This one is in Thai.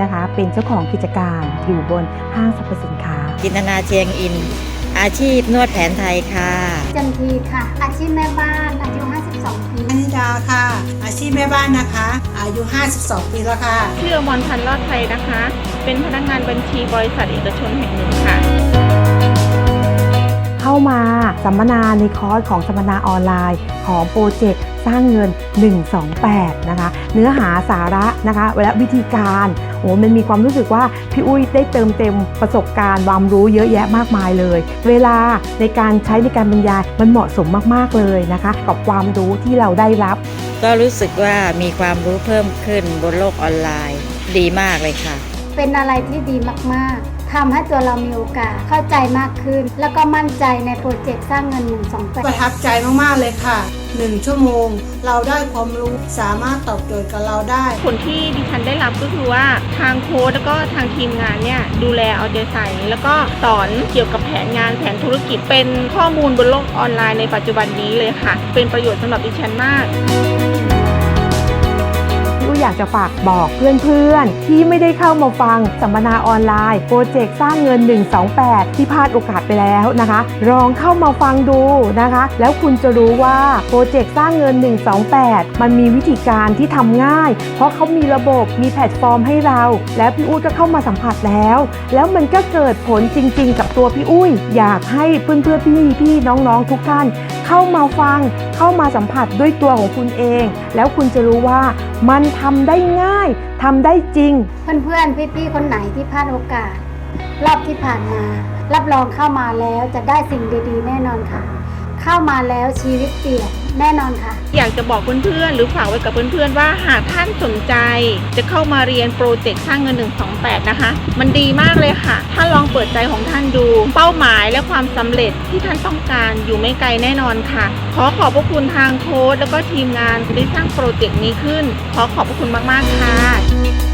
นะคะ เป็นเจ้าของกิจการอยู่บนห้างสรรพสินค้าจินตนาเชียงอิน อาชีพนวดแผนไทยค่ะ จันทีค่ะ อาชีพแม่บ้านอายุ 52 ปีอนิดาค่ะ อาชีพแม่บ้านนะคะ อายุ 52 ปีแล้วค่ะ ชื่ออมรพันธ์รอดไทยนะคะ เป็นพนักงานบัญชีบริษัทเอกชนแห่งหนึ่งค่ะ เข้ามาสัมมนาในคอร์สของสัมมนาออนไลน์ ของโปรเจกต์สร้างเงิน 128 นะคะ เนื้อหาสาระนะคะและวิธีการโอ้มันมีความรู้สึกว่าพี่อุ้ยได้เติมเต็มประสบการณ์ความรู้เยอะแยะมากมายเลย เวลาในการใช้ในการบรรยายมันเหมาะสมมากๆเลยนะคะ กับความรู้ที่เราได้รับ ก็รู้สึกว่ามีความรู้เพิ่มขึ้นบนโลกออนไลน์ ดีมากเลยค่ะ เป็นอะไรที่ดีมากๆ ทำให้ตัวเรามีโอกาสเข้าใจมากขึ้น แล้วก็มั่นใจในโปรเจกต์สร้างเงินประทับใจมากๆเลยค่ะ 1 ชั่วโมง เราได้ความรู้สามารถตอบโจทย์กับเราได้ ผลที่ดิฉันได้รับก็คือว่าทางโค้ชแล้วก็ทางทีมงานเนี่ยดูแลเอาใจใส่แล้วก็สอนเกี่ยวกับแผนงานแผนธุรกิจเป็นข้อมูลบนโลกออนไลน์ในปัจจุบันนี้เลยค่ะ เป็นประโยชน์สำหรับดิฉันมาก พี่อุ้ยอยากจะฝากบอกเพื่อนๆ ที่ไม่ได้เข้ามาฟังสัมมนาออนไลน์ โปรเจกต์สร้างเงิน 128 ที่พลาดโอกาสไปแล้วนะคะ ลองเข้ามาฟังดูนะคะ แล้วคุณจะรู้ว่าโปรเจกต์สร้างเงิน 128 มันมีวิธีการที่ทำง่าย เพราะเขามีระบบมีแพลตฟอร์มให้เรา แล้วพี่อุ้ยก็เข้ามาสัมผัสแล้ว แล้วมันก็เกิดผลจริง ๆ กับตัวพี่อุ้ย อยากให้เพื่อนๆพี่พี่น้องๆทุกท่าน เข้ามาฟังเข้ามาสัมผัสด้วยตัวของคุณเอง แล้วคุณจะรู้ว่า มันทำได้ง่ายทำได้จริง เพื่อนๆ พี่ๆ คนไหนที่พลาดโอกาส รอบที่ผ่านมา รับรองเข้ามาแล้วจะได้สิ่งดีๆ แน่นอนค่ะ เข้ามาแล้วชีวิตเปลี่ยน แน่นอนค่ะ อยากจะบอกเพื่อนๆ หรือฝากไว้กับเพื่อนๆ ว่าหากท่านสนใจจะเข้ามาเรียนโปรเจกต์สร้างเงิน 128 นะคะ มันดีมากเลยค่ะ ท่านลองเปิดใจของท่านดู เป้าหมายและความสำเร็จที่ท่านต้องการอยู่ไม่ไกลแน่นอนค่ะ ขอขอบพระคุณทางโค้ชแล้วก็ทีมงานที่สร้างโปรเจกต์นี้ขึ้น ขอขอบพระคุณมากๆค่ะ